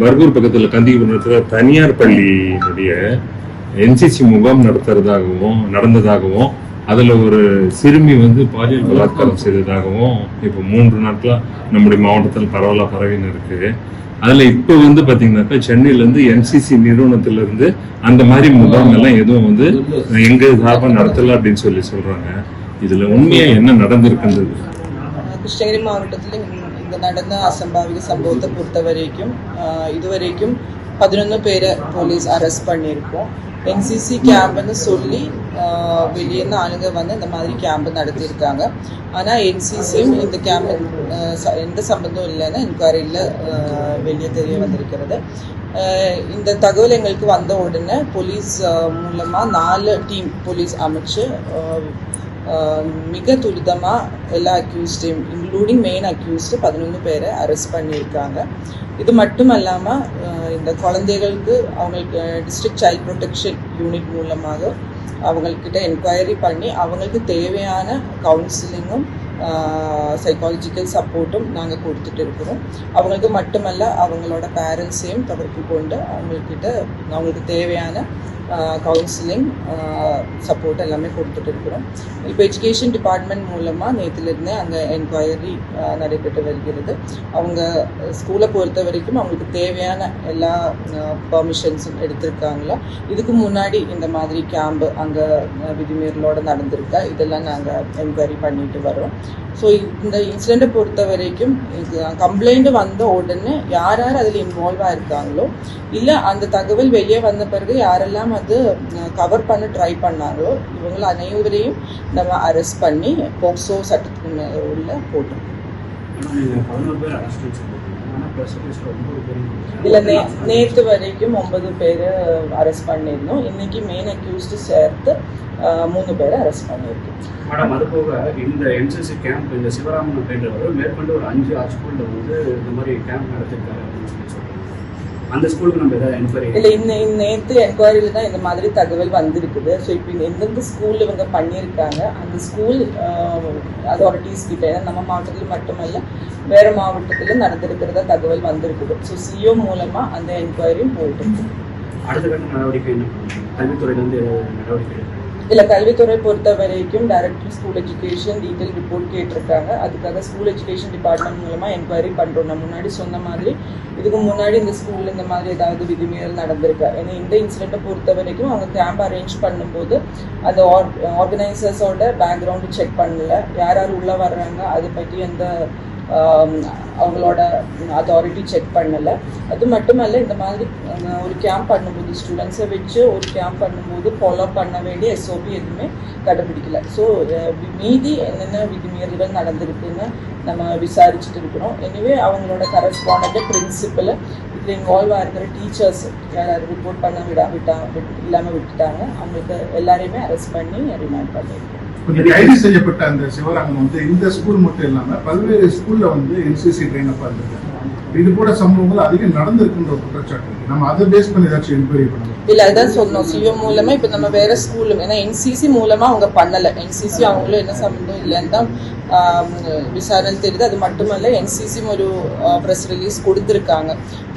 பர்கூர் பக்கத்தில் கந்திபுரத்தில் தனியார் பள்ளியினுடைய என்சிசி முகாம் நடத்துறதாகவும் நடந்ததாகவும் அதில் ஒரு சிறுமி வந்து பாலியல் பலாத்காரம் செய்ததாகவும் இப்போ மூன்று நாட்களாக நம்முடைய மாவட்டத்தில் பரவலாக பரவின்னு இருக்குது அதில் இப்போ வந்து பார்த்தீங்கன்னாக்கா சென்னையிலேருந்து என்சிசி நிறுவனத்திலேருந்து அந்த மாதிரி முகாம் எல்லாம் எதுவும் வந்து எங்கள் சார்பாக நடத்தலை அப்படின்னு சொல்லி சொல்கிறாங்க இதில் உண்மையாக என்ன நடந்திருக்குன்றது? கிருஷ்ணகிரி மாவட்டத்தில் இந்த நடந்த அசம்பாவிக சம்பவத்தை பொறுத்த வரைக்கும் இதுவரைக்கும் பதினொன்று பேரை போலீஸ் அரெஸ்ட் பண்ணியிருக்கோம் என்சிசி கேம்ப்னு சொல்லி ஆஹ் வெளியேருந்து ஆளுங்க வந்து இந்த மாதிரி கேம்ப் நடத்தியிருக்காங்க ஆனால் என்சிசியும் இந்த கேம்ப் எந்த சம்பந்தம் இல்லைன்னு என்கொயரியில் வெளியே தெரிய வந்திருக்கிறது இந்த தகவல் எங்களுக்கு வந்த உடனே போலீஸ் மூலமாக நாலு டீம் போலீஸ் அமைச்சு மிக துரிதமாக எல்லா அக்யூஸ்டையும் இன்க்ளூடிங் மெயின் அக்யூஸ்டு பதினொன்று பேரை அரெஸ்ட் பண்ணியிருக்காங்க இது மட்டும் இல்லாமல் இந்த குழந்தைகளுக்கு அவங்களுக்கு டிஸ்ட்ரிக்ட் சைல்ட் ப்ரொடெக்ஷன் யூனிட் மூலமாக அவங்கக்கிட்ட என்கொயரி பண்ணி அவங்களுக்கு தேவையான கவுன்சிலிங்கும் சைக்காலஜிக்கல் சப்போர்ட்டும் நாங்கள் கொடுத்துட்டு இருக்கிறோம் அவங்களுக்கு மட்டுமல்ல அவங்களோட பேரண்ட்ஸையும் தொடர்பு கொண்டு அவங்கக்கிட்ட அவங்களுக்கு தேவையான கவுன்சிலிங் சப்போர்ட் எல்லாமே கொடுத்துட்டு இருக்கிறோம் இப்போ எஜுகேஷன் டிபார்ட்மெண்ட் மூலமாக நேற்றுலேருந்தே அங்கே என்கொயரி நடைபெற்று வருகிறது அவங்க ஸ்கூலை பொறுத்த வரைக்கும் அவங்களுக்கு தேவையான எல்லா பர்மிஷன்ஸும் எடுத்திருக்காங்களா இதுக்கு முன்னாடி இந்த மாதிரி கேம்பு அங்கே விதிமீறலோடு நடந்திருக்கா இதெல்லாம் நாங்கள் என்கொயரி பண்ணிட்டு வரோம் ஸோ இந்த இன்சிடெண்ட்டை பொறுத்த வரைக்கும் கம்ப்ளைண்ட் வந்த உடனே யார் யார் அதில் இன்வால்வ் ஆயிருக்காங்களோ இல்லை அந்த தகவல் வெளியே வந்த பிறகு யாரெல்லாம் அது கவர் பண்ண ட்ரை பண்ணாங்களோ இவங்கள அனைவரையும் நம்ம அரெஸ்ட் பண்ணி போக்சோ சட்டத்துக்கு மே- உள்ள போட்டிருக்கோம் இல்லை நே நேற்று வரைக்கும் ஒன்பது பேர் அரெஸ்ட் பண்ணியிருந்தோம். இன்னைக்கு மெயின் அக்யூஸ்டு சேர்த்து மூணு பேரை அரெஸ்ட் பண்ணியிருக்கோம். மேடம் அது போக இந்த என்சிசி கேம்ப் இந்த சிவராமன் அப்படின்றவர் மேற்கொண்டு ஒரு அஞ்சு ஆறு ஸ்கூலில் வந்து இந்த மாதிரி கேம்ப் நடத்திருக்காரு அப்படின்னு சொல்லி சொல்கிறாங்க அந்த ஸ்கூலுக்கு நம்ம ஏதாவது என்கொயரி இல்லை இந்த நேற்று என்கொயரியில் தான் இந்த மாதிரி தகவல் வந்திருக்குது. ஸோ இப்போ எந்தெந்த ஸ்கூல் இவங்க பண்ணியிருக்காங்க அந்த ஸ்கூல் அத்தாரிட்டிஸ் கிட்ட ஏன்னா நம்ம மாவட்டத்தில் மட்டுமல்ல வேறு மாவட்டத்தில் நடந்திருக்கிறதா தகவல் வந்திருக்குது. ஸோ சிஓ மூலமாக அந்த என்கொயரியும் போயிட்டு அடுத்த கட்ட நடவடிக்கை என்ன? கல்வித்துறையிலேருந்து நடவடிக்கை இதில் கல்வித்துறை பொறுத்த வரைக்கும் director school education detail report கேட்டிருக்காங்க. அதுக்காக ஸ்கூல் எஜுகேஷன் டிபார்ட்மெண்ட் மூலமாக என்கொயரி பண்ணுறோம் நான் முன்னாடி சொன்ன மாதிரி இதுக்கு முன்னாடி இந்த ஸ்கூலில் இந்த மாதிரி ஏதாவது விதிமீறல் நடந்திருக்கா? ஏன்னா இந்த இன்சிடெண்ட்டை பொறுத்த வரைக்கும் அவங்க கேம்ப் அரேஞ்ச் பண்ணும்போது அந்த ஆர் ஆர்கனைசர்ஸோட பேக்ரவுண்டு செக் பண்ணல. யார் யார் உள்ளே வர்றாங்க அதை பற்றி எந்த அவங்களோட அத்தாரிட்டி செக் பண்ணலை. அது மட்டுமல்ல இந்த மாதிரி ஒரு கேம்ப் பண்ணும்போது ஸ்டூடெண்ட்ஸை வச்சு ஒரு கேம்ப் பண்ணும்போது ஃபாலோ பண்ண வேண்டிய எஸ்ஓபி எதுவுமே கடைபிடிக்கல. ஸோ மீதி என்னென்ன விதிமீறல்கள் நடந்திருக்குன்னு நம்ம விசாரிச்சுட்டு இருக்கிறோம். எனிவே அவங்களோட கரஸ்பாண்ட் பிரின்சிபல் இதில் இன்வால்வ் ஆகிற டீச்சர்ஸ் யாராவது ரிப்போர்ட் பண்ண விடா விட்டா இல்லாமல் விட்டுட்டாங்க. அவங்களுக்கு எல்லாரையுமே அரெஸ்ட் பண்ணி ரிமாண்ட் பண்ணியிருக்கோம். கொஞ்சம் கைது செய்யப்பட்ட அந்த சிவராமன் வந்து இந்த ஸ்கூல் மட்டும் இல்லாமல் பல்வேறு ஸ்கூலில் வந்து என்சிசி ட்ரெயின் அப்பா இருந்திருக்காங்க இது போல சம்பவங்கள் அதிகம் நடந்திருக்குன்ற குற்றச்சாட்டு நம்ம அதை பேஸ் பண்ணி ஏதாச்சும் என்கொயரி பண்ணணும். இல்ல அதான் சொன்னோம். சிஓ மூலமா இப்ப நம்ம வேற ஸ்கூல் ஏன்னா என்சிசி மூலமா அவங்க பண்ணல. என்சிசி அவங்களும் என்ன சம்மந்தம் இல்லைன்னு தான் விசாரணை தெரியுது. அது மட்டுமல்ல என்சிசியும் ஒரு ப்ரெஸ் ரிலீஸ் கொடுத்துருக்காங்க.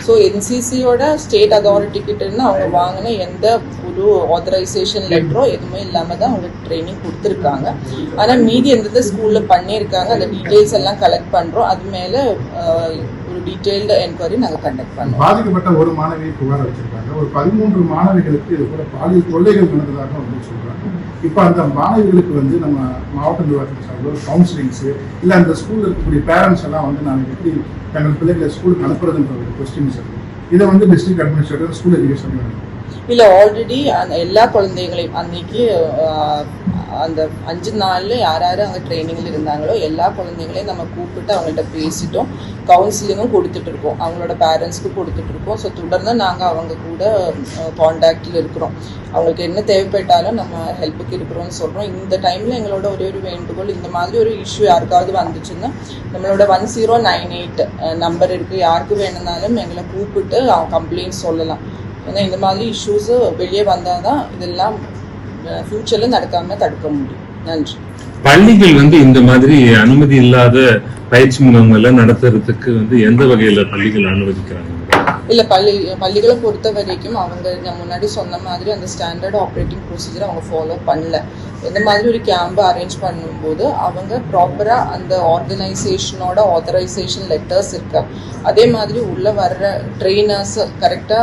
ஸோ என்சிசியோட ஸ்டேட் அத்தாரிட்டி கிட்ட இருந்து அவங்க வாங்கின எந்த ஒரு ஆத்தரைசேஷன் லெட்டரோ எதுவுமே இல்லாமல் தான் அவங்க ட்ரைனிங் கொடுத்துருக்காங்க. ஆனால் மீதி எந்தெந்த ஸ்கூலில் பண்ணியிருக்காங்க அந்த டீட்டெயில்ஸ் எல்லாம் கலெக்ட் பண்ணுறோம் அது மேலே ஒரு டீட்டெயில்டு என்கொயரி நாங்க கண்டக்ட் பண்ணோம். பாதிக்கப்பட்ட ஒரு மாணவியை புகார் வச்சிருக்காங்க ஒரு பதிமூன்று மாணவிகளுக்கு இது போல பாலியல் தொல்லைகள் நடந்ததாக வந்து சொல்றாங்க. இப்போ அந்த மாணவிகளுக்கு வந்து நம்ம மாவட்ட நிர்வாகத்தின் சார்பில் ஒரு கவுன்சிலிங்ஸ் இல்லை அந்த ஸ்கூல்ல இருக்கக்கூடிய பேரண்ட்ஸ் எல்லாம் வந்து நாங்கள் எப்படி தங்கள் பிள்ளைகளை ஸ்கூலுக்கு அனுப்புறதுன்ற ஒரு கொஸ்டின்ஸ் இருக்கு இதை வந்து டிஸ்ட்ரிக்ட் அட்மினிஸ்ட்ரேட்டர் ஸ்கூல் எஜுகேஷன் இல்ல ஆல்ரெடி அந்த எல்லா குழந்தைகளையும் அன்னைக்கு அந்த அஞ்சு நாளில் யார் யார் அங்கே ட்ரைனிங்கில் இருந்தாங்களோ எல்லா குழந்தைங்களையும் நம்ம கூப்பிட்டு அவங்கள்ட்ட பேசிட்டோம். கவுன்சிலிங்கும் கொடுத்துட்டு இருக்கோம். அவங்களோட பேரண்ட்ஸ்க்கு கொடுத்துட்டு இருக்கோம். ஸோ தொடர்ந்து நாங்கள் அவங்க கூட காண்டாக்டில் இருக்கிறோம். அவங்களுக்கு என்ன தேவைப்பட்டாலும் நம்ம ஹெல்ப்புக்கு இருக்கிறோம்னு சொல்கிறோம் இந்த டைமில் எங்களோட ஒரே ஒரு வேண்டுகோள் இந்த மாதிரி ஒரு இஷ்யூ யாருக்காவது வந்துச்சுன்னா நம்மளோட one zero nine eight number இருக்குது யாருக்கு வேணும்னாலும் எங்களை கூப்பிட்டு அவங்க கம்ப்ளைண்ட் சொல்லலாம். ஏன்னா இந்த மாதிரி இஷ்யூஸு வெளியே வந்தால் தான் இதெல்லாம் ஃப்யூச்சரில் நடக்காமல் தடுக்க முடியும். நன்றி. பள்ளிகள் வந்து இந்த மாதிரி அனுமதி இல்லாத பயிற்சி முகாம்களை நடத்துறதுக்கு வந்து எந்த வகையில பள்ளிகள் அனுமதிக்கிறாங்க? இல்ல பள்ளி பள்ளிகளை பொறுத்த வரைக்கும் அவங்க நான் முன்னாடி சொன்ன மாதிரி அந்த ஸ்டாண்டர்ட் ஆப்ரேட்டிங் ப்ரொசீஜர் அவங்க ஃபாலோ பண்ணல. இந்த மாதிரி ஒரு கேம்ப் அரேஞ்ச் பண்ணும்போது அவங்க ப்ராப்பரா அந்த ஆர்கனைசேஷனோட ஆத்தரைசேஷன் லெட்டர்ஸ் இருக்கு. அதே மாதிரி உள்ள வர்ற ட்ரெயினர்ஸ் கரெக்டா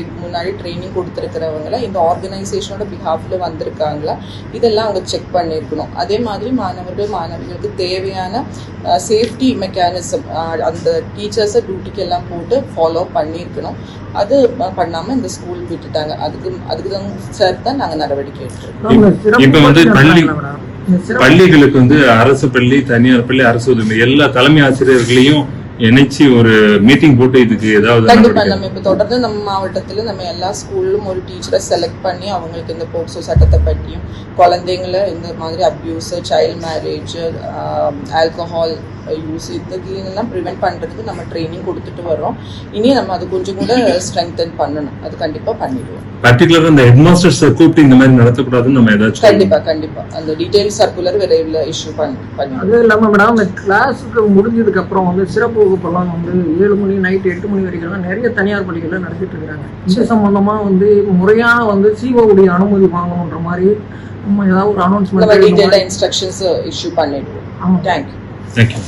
இது முன்னாடி ட்ரைனிங் கொடுத்துருக்கிறவங்கள இந்த ஆர்கனைசேஷனோட பிஹாஃப்ல வந்திருக்காங்களா இதெல்லாம் அவங்க செக் பண்ணியிருக்கணும் அதே மாதிரி மாணவர்கள் மாணவிகளுக்கு தேவையான சேஃப்டி மெக்கானிசம் அந்த டீச்சர்ஸை டியூட்டிக்கு எல்லாம் போட்டு ஃபாலோ பண்ணியிருக்கணும் அது அஹ், பண்ணாம இந்த ஸ்கூல் விட்டுட்டாங்க. அதுக்கு அதுக்கு தான் சார் தான் நாங்கள் நடவடிக்கை எடுத்திருக்கோம். வந்து பள்ளி பள்ளிகளுக்கு வந்து அரசு பள்ளி தனியார் பள்ளி அரசு உதவி எல்லா தலைமை ஆசிரியர்களையும் இணைச்சு ஒரு மீட்டிங் போட்டு இதுக்கு ஏதாவது கண்டிப்பா நம்ம இப்ப தொடர்ந்து நம்ம மாவட்டத்துல நம்ம எல்லா ஸ்கூல்லும் ஒரு டீச்சரை செலக்ட் பண்ணி அவங்களுக்கு இந்த போக்சோ சட்டத்தை பற்றியும் குழந்தைங்களை இந்த மாதிரி abuse child marriage alcohol use இதுக்கெல்லாம் ப்ரிவென்ட் பண்றதுக்கு நம்ம ட்ரைனிங் கொடுத்துட்டு வர்றோம். இனி நம்ம அது கொஞ்சம் கூட ஸ்ட்ரெங்தன் பண்ணணும். அது கண்டிப்பா பண்ணிடுவோம். பர்டிகுலரா அந்த ஹெட் மாஸ்டர்ஸ் கூப்பிட்டு இந்த மாதிரி நடத்தக்கூடாதுன்னு நம்ம ஏதாச்சும் கண்டிப்பா கண்டிப்பா. அந்த டீடைல் சர்க்குலர் விரைவில் இஷ்யூ பண்ணி பண்ணிடுவோம். அது இல்லாம மேடம் இந்த கிளாஸுக்கு முடிஞ்சதுக்கு அப்புறம் வந்து சிறப்பு வகுப்பெல்லாம் வந்து ஏழு மணி நைட் எட்டு மணி வரைக்கும் நிறைய தனியார் பள்ளிகள்ல நடத்திட்டு இருக்காங்க இது சம்பந்தமா வந்து முறையான வந்து சிஓடைய அனுமதி வாங்கணுன்ற மாதிரி நம்ம ஏதாவது ஒரு அனௌன்ஸ்மெண்ட் இன்ஸ்ட்ரக்ஷன்ஸ் இஷ்யூ பண்ணிடுவோம். ஆமா. Thank you thank you